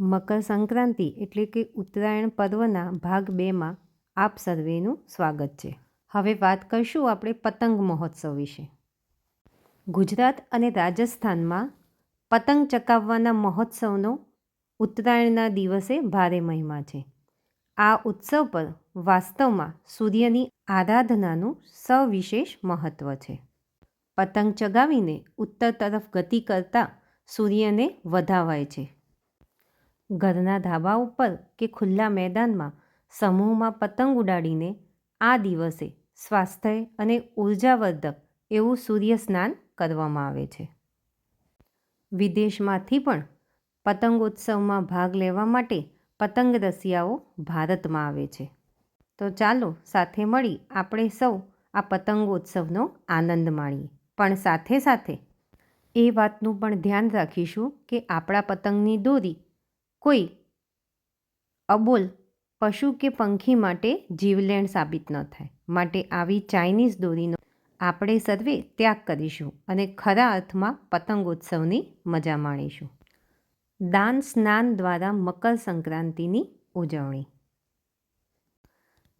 મકર સંક્રાંતિ એટલે કે ઉત્તરાયણ પર્વના ભાગ બેમાં આપ સર્વેનું સ્વાગત છે. હવે વાત કરશું આપણે પતંગ મહોત્સવ વિશે. ગુજરાત અને રાજસ્થાનમાં પતંગ ચકાવવાના મહોત્સવનો ઉત્તરાયણના દિવસે ભારે મહિમા છે. આ ઉત્સવ પર વાસ્તવમાં સૂર્યની આરાધનાનું સવિશેષ મહત્ત્વ છે. પતંગ ચગાવીને ઉત્તર તરફ ગતિ કરતાં સૂર્યને વધાવાય છે. ઘરના ધાબા ઉપર કે ખુલ્લા મેદાનમાં સમૂહમાં પતંગ ઉડાડીને આ દિવસે સ્વાસ્થ્ય અને ઉર્જાવર્ધક એવું સૂર્ય સ્નાન કરવામાં આવે છે. વિદેશમાંથી પણ પતંગોત્સવમાં ભાગ લેવા માટે પતંગ રસિયાઓ ભારતમાં આવે છે. તો ચાલો સાથે મળી આપણે સૌ આ પતંગોત્સવનો આનંદ માણીએ. પણ સાથે સાથે એ વાતનું પણ ધ્યાન રાખીશું કે આપણા પતંગની દોરી કોઈ અબોલ પશુ કે પંખી માટે જીવલેણ સાબિત ન થાય. માટે આવી ચાઇનીઝ દોરીનો આપણે સર્વે ત્યાગ કરીશું અને ખરા અર્થમાં પતંગોત્સવની મજા માણીશું. દાન સ્નાન દ્વારા મકર સંક્રાંતિની ઉજવણી.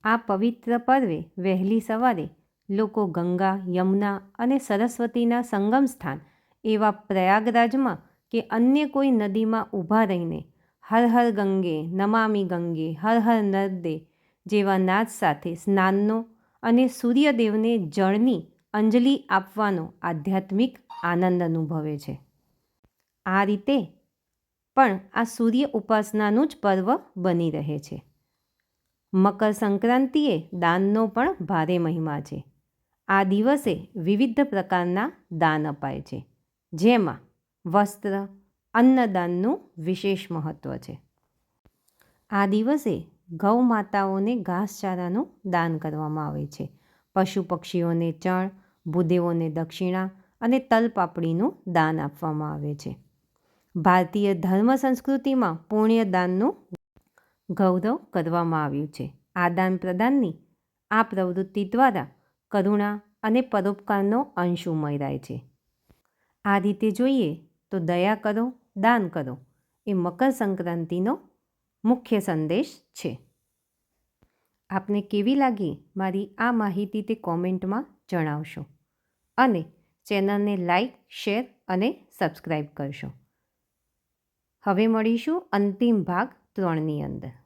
આ પવિત્ર પર્વે વહેલી સવારે લોકો ગંગા, યમુના અને સરસ્વતીના સંગમ સ્થાન એવા પ્રયાગરાજમાં કે અન્ય કોઈ નદીમાં ઊભા રહીને હર હર ગંગે, નમામી ગંગે, હર હર નર્દે જેવા નાદ સાથે સ્નાનનો અને સૂર્યદેવને જળની અંજલિ આપવાનો આધ્યાત્મિક આનંદ અનુભવે છે. આ રીતે પણ આ સૂર્ય ઉપાસનાનું જ પર્વ બની રહે છે. મકર સંક્રાંતિએ દાનનો પણ ભારે મહિમા છે. આ દિવસે વિવિધ પ્રકારના દાન અપાય છે. જેમાં વસ્ત્ર અન્નદાનનું વિશેષ મહત્ત્વ છે. આ દિવસે ગૌ માતાઓને ઘાસચારાનું દાન કરવામાં આવે છે. પશુ પક્ષીઓને ચણ, ભૂદેવોને દક્ષિણા અને તલપાપડીનું દાન આપવામાં આવે છે. ભારતીય ધર્મ સંસ્કૃતિમાં પુણ્યદાનનું ગૌરવ કરવામાં આવ્યું છે. આ દાન પ્રદાનની આ પ્રવૃત્તિ દ્વારા કરુણા અને પરોપકારનો અંશ ઉમેરાય છે. આ રીતે જોઈએ તો દયા કરો દાન કરો. એ મકર સંક્રાંતિનો મુખ્ય સંદેશ છે. આપને કેવી લાગી મારી આ માહિતી તે કોમેન્ટમાં જણાવશો. અને ચેનલને લાઈક, શેર અને સબસ્ક્રાઈબ કરશો. હવે મળીશું અંતિમ ભાગ ત્રણની અંદર.